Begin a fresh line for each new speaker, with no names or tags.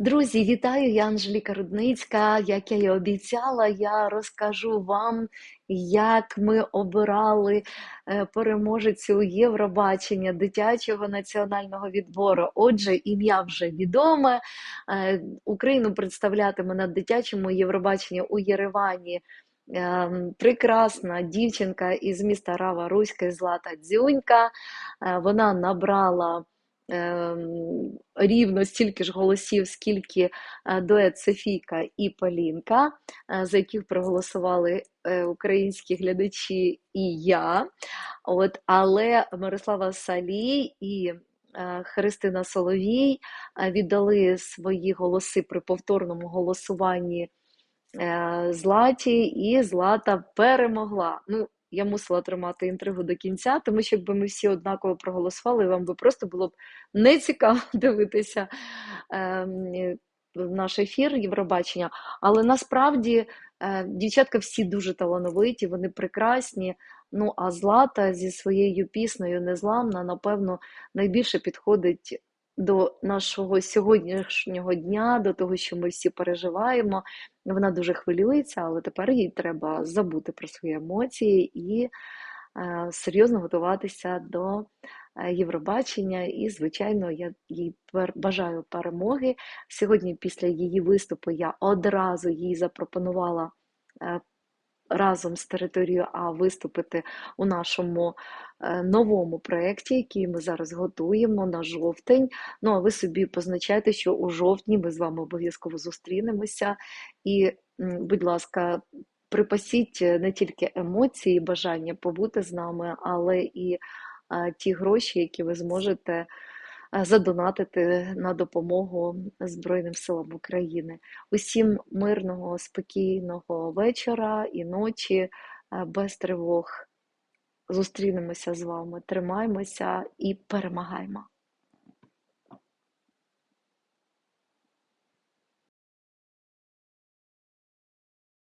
Друзі, вітаю! Я Анжеліка Рудницька. Як я і обіцяла, я розкажу вам, як ми обирали е, переможецю Євробачення дитячого національного відбору. Отже, ім'я вже відоме. Е, Україну представлятиме на дитячому Євробаченні у Єревані. е, Прекрасна дівчинка із міста Рава Руська Злата Дзюнька. Вона набрала рівно стільки ж голосів, скільки е, дует Софійка і Полінка, е, за яких проголосували е, українські глядачі і я. От, але Мирослава Салій і Христина Соловій віддали свої голоси при повторному голосуванні Златі, і Злата перемогла. Ну, я мусила тримати інтригу до кінця, тому що якби ми всі однаково проголосували, вам би просто було б не цікаво дивитися ем, наш ефір Євробачення. Але насправді е, дівчатка всі дуже талановиті, вони прекрасні. Ну, а Злата зі своєю піснею Незламна, напевно, найбільше підходить до нашого сьогоднішнього дня, до того, що ми всі переживаємо. Вона дуже хвилюється, але тепер їй треба забути про свої емоції і е, серйозно готуватися до е, Євробачення. І, звичайно, я їй бажаю перемоги. Сьогодні, після її виступу, я одразу їй запропонувала. Разом з територією А виступити у нашому е, новому проєкті, який ми зараз готуємо на жовтень. Ну, а ви собі позначайте, що у жовтні ми з вами обов'язково зустрінемося. І, будь ласка, припасіть е, не тільки емоції, бажання побути з нами, але і е, ті гроші, які ви зможете задонатити на допомогу Збройним силам України. Усім мирного, спокійного вечора і ночі, е, без тривог. Зустрінемося з вами, тримаймося і перемагаємо.